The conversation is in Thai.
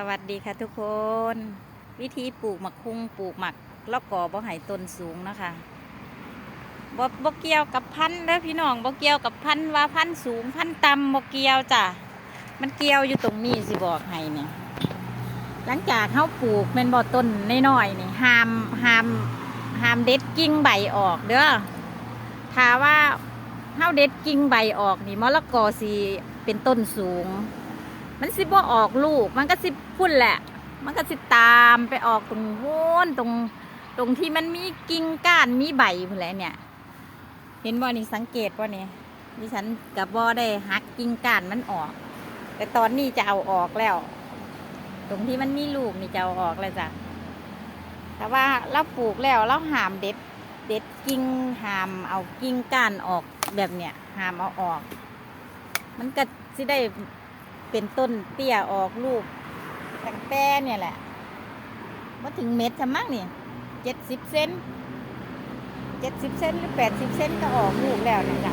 สวัสดีค่ะทุกคน วิธีปลูกหมักคุ้งปลูกหมักแล้วก่อบ่ให้ต้นสูงนะคะบ่บ่เกี่ยวกับพันธุ์เด้อพี่น้องบ่เกี่ยวกับพันธุ์ว่าพันธุ์สูงพันธุ์ต่ำบ่เกี่ยวจ้ะมันเกี่ยวอยู่ตรงนี้สิบอกให้เนี่ยหลังจากเขาปลูกแม่นบ่ต้นน้อยๆนี่ห้ามห้ามห้ามเด็ดกิ่งใบออกเด้อถ้าว่าเฮาเด็ดกิ่งใบออกนี่มะละกอสิเป็นต้นสูง มันสิบ่ออกลูก มันก็สิพุ่นแหละ มันก็สิตามไปออกตรงโวนตรงตรงที่มันมีกิ่งก้านมีใบพุ่นแหละเนี่ย เห็นบ่นี่สังเกตว่านี่ดิฉันกับบ่ได้หักกิ่งก้านมันออก แต่ตอนนี้จะเอาออกแล้ว ตรงที่มันมีลูกนี่จะเอาออกแล้วจ้ะแต่ว่าเราปลูกแล้วเราหามเด็ดเด็ดกิ่งหามเอากิ่งก้านออกแบบเนี้ยหามเอาออก มันก็สิได้ เป็นต้นเตี้ยออกลูกตั้งแต่เนี่ยแหละมาถึงเม็ดทำมั้งนี่เจ็ดสิบเซนเจ็ดสิบเซนหรือแปดสิบเซนก็ออกลูกแล้วนะจ๊ะ